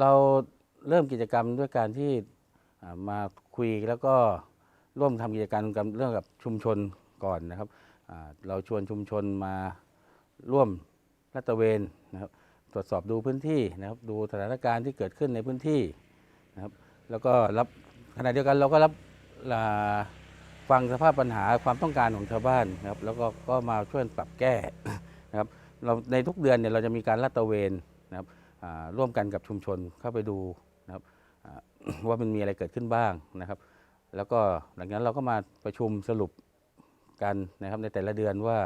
เราเริ่มกิจกรรมด้วยการที่มาคุยแล้วก็ร่วมทำกิจกรรมกับเรื่องกับชุมชนก่อนนะครับ เราชวนชุมชนมาร่วมลาดตเวนนะครับตรวจสอบดูพื้นที่นะครับ ดูสถานการณ์ที่เกิดขึ้นในพื้นที่นะครับ แล้วก็รับขณะเดียวกันเราก็รับฟังสภาพปัญหาความต้องการของชาวบ้านนะครับ แล้วก็ก็มาช่วยปรับแก้นะครับเราในทุกเดือนเนี่ยเราจะมีการลาดตระเวนนะครับ ร่วมกันกับชุมชนเข้าไปดูนะครับว่ามันมีอะไรเกิดขึ้นบ้างนะครับ แล้วก็หลังจากนั้นเราก็มาประชุมสรุปกันนะครับในแต่ละเดือนว่า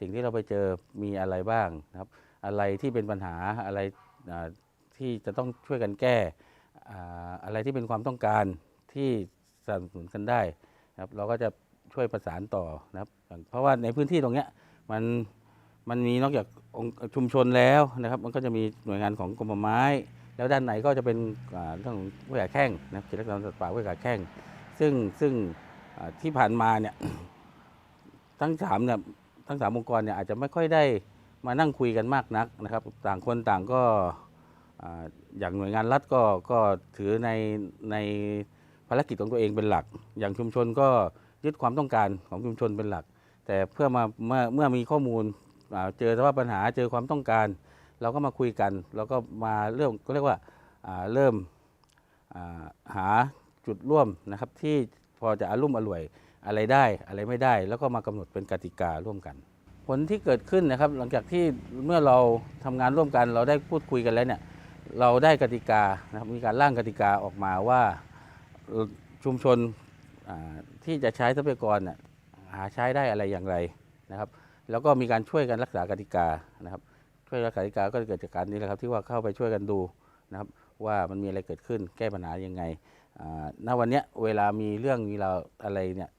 สิ่งที่เราไปเจอมีอะไรบ้างนะครับ อะไรที่เป็นปัญหาอะไรที่จะต้องช่วยกันแก้อ่าอะไรที่เป็นความต้องการที่สนับสนุนกันได้นะครับเราก็จะช่วยประสานต่อนะครับ เพราะว่าในพื้นที่ตรงเนี้ยมัน มันมีนอกจากองค์ชุมชนแล้วนะครับ มันก็จะมีหน่วยงานของกรมป่าไม้ แล้วด้านไหนก็จะเป็นเรื่องของห้วยขาแข้งนะครับกิจกรรมสัตว์ป่าห้วยขาแข้งซึ่งซึ่งที่ผ่านมาเนี่ยทั้งสามเนี่ยทั้งสามองค์กรเนี่ยอาจจะไม่ค่อยได้มานั่งคุยกันมากนักนะครับ ต่างคนต่างก็ออย่างหน่วยงานรัฐก็ก็ถือในในภารกิจของตัวเองเป็นหลัก อย่างชุมชนก็ยึดความต้องการของชุมชนเป็นหลัก แต่เพื่อมาเมื่อเมื่อมีข้อมูล เจอสภาพปัญหาเจอความต้องการ เราก็มาคุยกันแล้วก็มาเริ่มก็เรียกว่าเริ่มหาจุดร่วมนะครับที่พอจะอารุ่มอร่วยอะไรได้อะไรไม่ได้ แล้วก็มากำหนดเป็นกติการ่วมกัน ผลที่เกิดขึ้นนะครับ หลังจากที่เมื่อเราทำงานร่วมกัน เราได้พูดคุยกันแล้วเนี่ยเราได้กติกานะครับมีการร่างกติกาออกมาว่าชุมชนที่จะใช้ทรัพยากรเนี่ยหาใช้ได้อะไรอย่างไรนะครับ แล้วก็มีการช่วยกันรักษากติกานะครับช่วยรักษากติกาก็เกิดจากการนี้แหละครับที่ว่าเข้าไปช่วยกันดูนะครับว่ามันมีอะไรเกิดขึ้นแก้ปัญหายังไงณวันนี้เวลามีเรื่องมีเราอะไรเนี่ย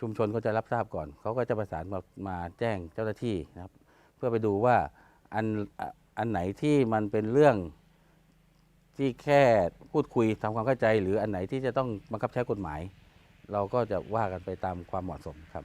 ชุมชนก็จะรับทราบก่อน เขาก็จะประสานมามาแจ้งเจ้าหน้าที่นะครับ เพื่อไปดูว่าอันอันไหนที่มันเป็นเรื่องที่แค่พูดคุยทำความเข้าใจ หรืออันไหนที่จะต้องบังคับใช้กฎหมาย เราก็จะว่ากันไปตามความเหมาะสมครับ